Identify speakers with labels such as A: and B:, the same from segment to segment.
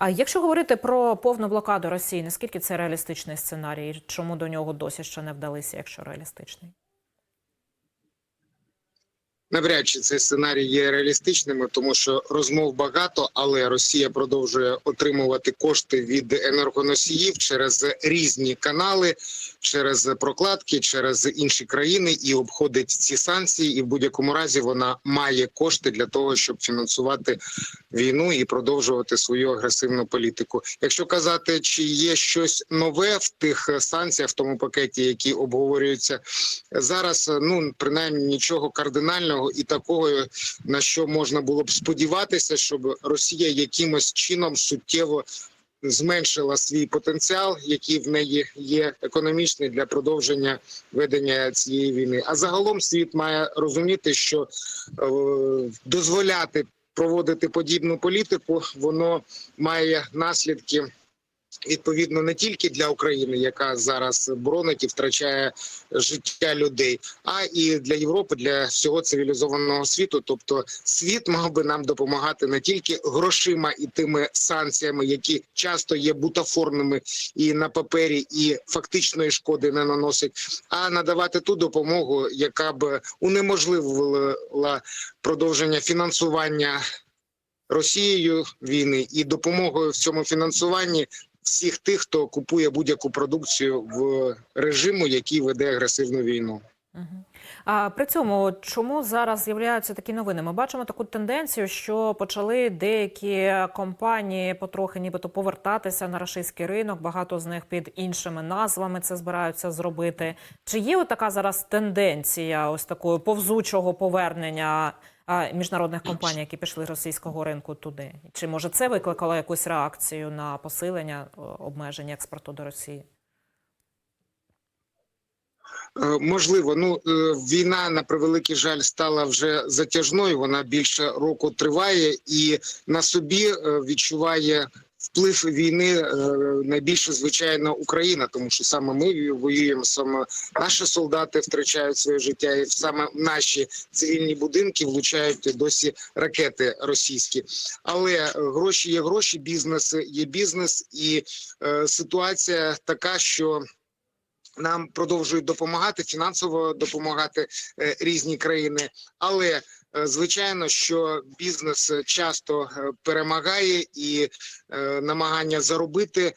A: А якщо говорити про повну блокаду Росії, наскільки це реалістичний сценарій? Чому до нього досі ще не вдалися, якщо реалістичний?
B: Навряд чи цей сценарій є реалістичним, тому що розмов багато, але Росія продовжує отримувати кошти від енергоносіїв через різні канали, через прокладки, через інші країни і обходить ці санкції. І в будь-якому разі вона має кошти для того, щоб фінансувати війну і продовжувати свою агресивну політику. Якщо казати, чи є щось нове в тих санкціях, в тому пакеті, які обговорюються зараз, ну принаймні нічого кардинального і такого, на що можна було б сподіватися, щоб Росія якимось чином суттєво зменшила свій потенціал, який в неї є економічний для продовження ведення цієї війни. А загалом світ має розуміти, що е, дозволяти проводити подібну політику, воно має наслідки. Відповідно не тільки для України, яка зараз боронить і втрачає життя людей, а і для Європи, для всього цивілізованого світу. Тобто, світ мав би нам допомагати не тільки грошима і тими санкціями, які часто є бутафорними і на папері, і фактичної шкоди не наносять, а надавати ту допомогу, яка б унеможливила продовження фінансування. Росією війни і допомогою в цьому фінансуванні всіх тих, хто купує будь-яку продукцію в режиму, який веде агресивну війну.
A: А при цьому чому зараз з'являються такі новини? Ми бачимо таку тенденцію, що почали деякі компанії потрохи, нібито повертатися на рашистський ринок. Багато з них під іншими назвами це збираються зробити. Чи є така зараз тенденція ось такої повзучого повернення міжнародних компаній, які пішли з російського ринку туди? Чи може це викликало якусь реакцію на посилення обмежень експорту до Росії?
B: Можливо, ну війна на превеликий жаль стала вже затяжною. Вона більше року триває, і на собі відчуває вплив війни найбільше звичайно Україна, тому що саме ми воюємо, саме наші солдати втрачають своє життя, і саме наші цивільні будинки влучають досі ракети російські. Але гроші є гроші, бізнес є бізнес, і е, ситуація така, що нам продовжують допомагати фінансово допомагати е, різні країни, але е, звичайно, що бізнес часто е, перемагає і е, намагання заробити, е,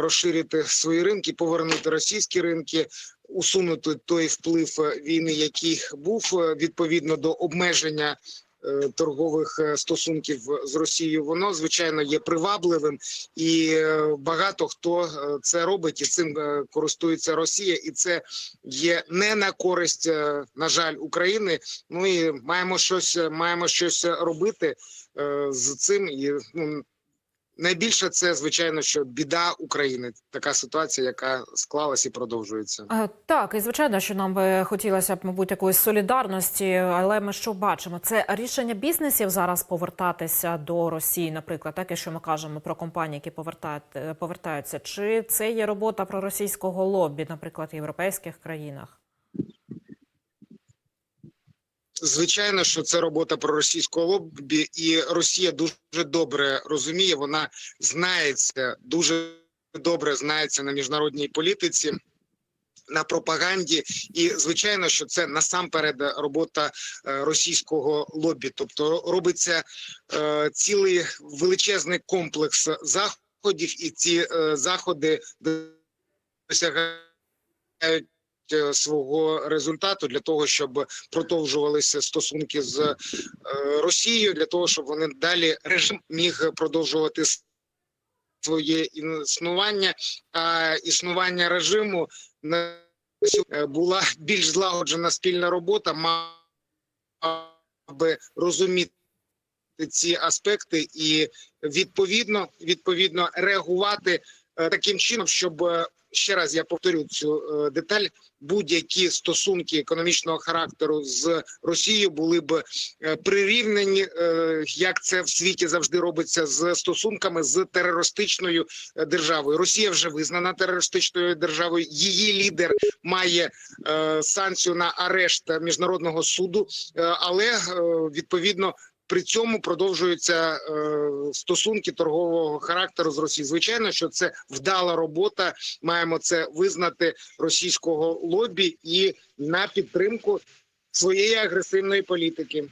B: розширити свої ринки, повернути російські ринки. Усунути той вплив війни, який був відповідно до обмеження е, торгових е, стосунків з Росією, воно звичайно є привабливим, і е, багато хто е, це робить, і цим е, користується Росія, і це є не на користь, е, на жаль, України. Ну і маємо щось, маємо щось робити е, з цим. І ну найбільше це звичайно, що біда України, така ситуація, яка склалась і продовжується.
A: А, Так, і звичайно, що нам би хотілося б, мабуть, якоїсь солідарності, але ми що бачимо? Це рішення бізнесів зараз повертатися до Росії, наприклад, так якщо ми кажемо про компанії, які повертають, е, повертаються, чи це є робота проросійського лобі, наприклад, в європейських країнах?
B: Звичайно, що це робота про російського лобі, і Росія дуже добре розуміє. Вона знається дуже добре знається на міжнародній політиці. На пропаганді, і звичайно, що це насамперед робота е, російського лобі. Тобто робиться е, цілий величезний комплекс заходів, і ці е, заходи досягають свого результату для того, щоб продовжувалися стосунки з е, Росією, для того, щоб вони далі режим міг продовжувати своє існування, а існування режиму на е, була більш злагоджена спільна робота, мав розуміти ці аспекти і відповідно відповідно реагувати е, таким чином, щоб е, ще раз я повторю цю е, деталь. Будь-які стосунки економічного характеру з Росією були б е, прирівнені, е, як це в світі завжди робиться, з стосунками з терористичною е, державою. Росія вже визнана терористичною державою. Її лідер має е, санкцію на арешт міжнародного суду, е, але е, відповідно при цьому продовжуються е, стосунки торгового характеру з Росією. Звичайно, що це вдала робота. Маємо це визнати російського лобі і на підтримку своєї агресивної політики.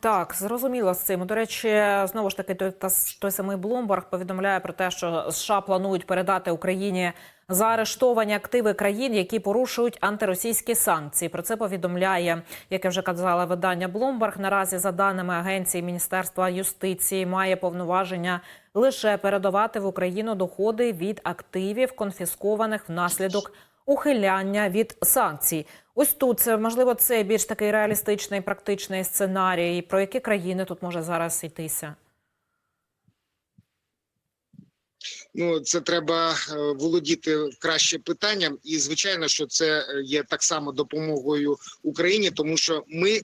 A: Так, зрозуміло з цим. До речі, знову ж таки, той, той самий Блумберг повідомляє про те, що США планують передати Україні заарештовані активи країн, які порушують антиросійські санкції. Про це повідомляє, як я вже казала, видання Bloomberg. Наразі, за даними агенції Міністерства юстиції, має повноваження лише передавати в Україну доходи від активів, конфіскованих внаслідок ухиляння від санкцій. Ось тут це можливо це більш такий реалістичний, практичний сценарій. Про які країни тут може зараз йтися?
B: Ну, це треба е, володіти краще питанням, і звичайно, що це е, є так само допомогою Україні, тому що ми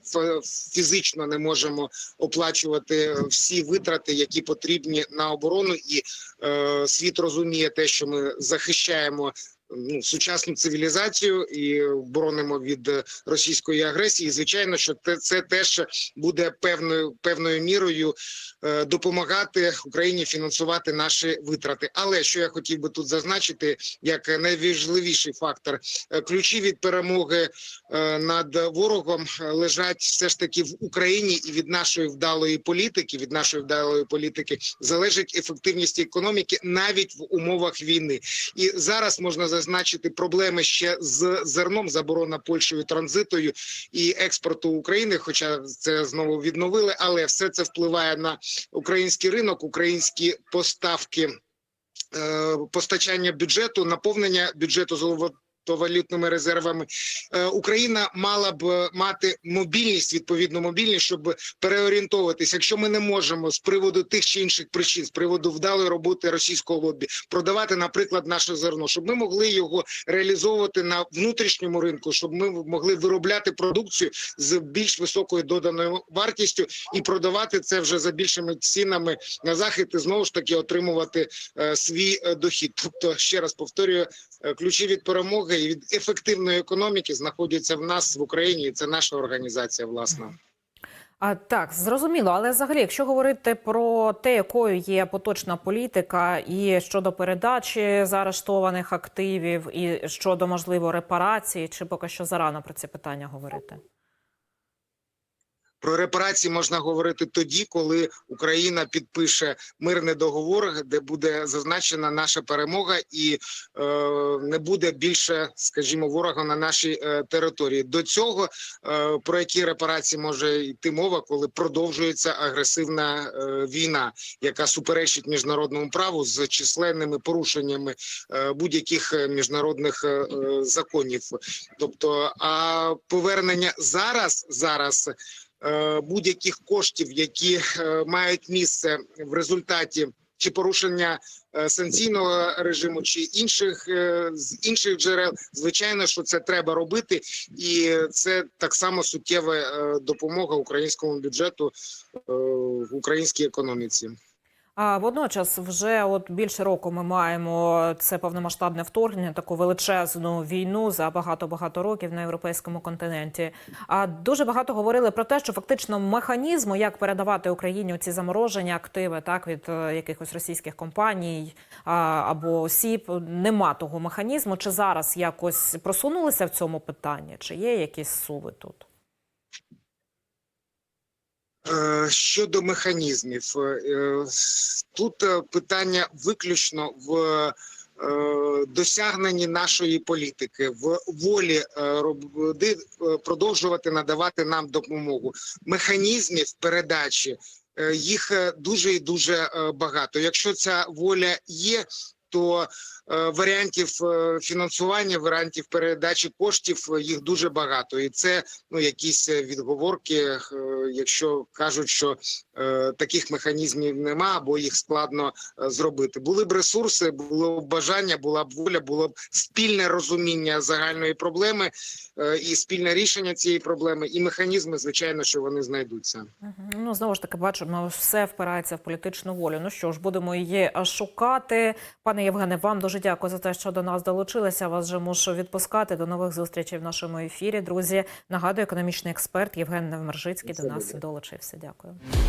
B: фізично не можемо оплачувати всі витрати, які потрібні на оборону, і е, світ розуміє те, що ми захищаємо. Ну, сучасну цивілізацію і боронимо від російської агресії. Звичайно, що це теж буде певною певною мірою е, допомагати Україні фінансувати наші витрати. Але що я хотів би тут зазначити, як найважливіший фактор, е, ключі від перемоги е, над ворогом лежать все ж таки в Україні, і від нашої вдалої політики, від нашої вдалої політики залежить ефективність економіки навіть в умовах війни. І зараз можна зазначити проблеми ще з зерном, заборона Польщею транзитою і експорту України. Хоча це знову відновили, але все це впливає на український ринок, українські поставки, е, постачання бюджету, наповнення бюджету золотовалютними резервами. Е, Україна мала б мати мобільність, відповідну мобільність, щоб переорієнтовуватися. Якщо ми не можемо з приводу тих чи інших причин, з приводу вдалої роботи російського лобі, продавати, наприклад, наше зерно, щоб ми могли його реалізовувати на внутрішньому ринку, щоб ми могли виробляти продукцію з більш високою доданою вартістю і продавати це вже за більшими цінами на захід і знову ж таки отримувати е, свій е, дохід. Тобто, ще раз повторюю, ключі від перемоги і від ефективної економіки знаходяться в нас в Україні. і Це наша організація, власна.
A: А так зрозуміло, але взагалі, якщо говорити про те, якою є поточна політика, і щодо передачі заарештованих активів, і щодо можливо репарації, чи поки що зарано про ці питання говорити?
B: Про репарації можна говорити тоді, коли Україна підпише мирний договор, де буде зазначена наша перемога, і е, не буде більше, скажімо, ворога на нашій е, території. До цього е, про які репарації може йти мова, коли продовжується агресивна е, війна, яка суперечить міжнародному праву з численними порушеннями е, будь-яких е, міжнародних е, е, законів. Тобто, а повернення зараз зараз будь-яких коштів, які е, мають місце в результаті чи порушення е, санкційного режиму, чи інших е, з інших джерел, звичайно, що це треба робити, і це так само суттєва е, допомога українському бюджету е, в українській економіці.
A: А водночас, вже от більше року ми маємо це повномасштабне вторгнення, таку величезну війну за багато багато років на європейському континенті. А дуже багато говорили про те, що фактично механізму, як передавати Україні ці заморожені активи, так від е, якихось російських компаній або осіб, нема того механізму. Чи зараз якось просунулися в цьому питанні? Чи є якісь суви тут?
B: Е, Щодо механізмів, е, тут е, питання виключно в досягненні нашої політики, в волі продовжувати надавати нам допомогу. Механізмів передачі їх дуже і дуже багато. Якщо ця воля є, то е, варіантів е, фінансування, варіантів передачі коштів е, їх дуже багато, і це ну якісь відговорки, якщо кажуть, що таких механізмів нема, або їх складно зробити. Були б ресурси, було б бажання, була б воля, було б спільне розуміння загальної проблеми і спільне рішення цієї проблеми, і механізми, звичайно, що вони знайдуться.
A: Ну знову ж таки бачимо, все впирається в політичну волю. Ну що ж, будемо її шукати. Пане Пане Євгене, вам дуже дякую за те, що до нас долучилися. Вас вже мушу відпускати. До нових зустрічей в нашому ефірі. Друзі, нагадую, економічний експерт Євген Невмержицький до нас долучився. Дякую.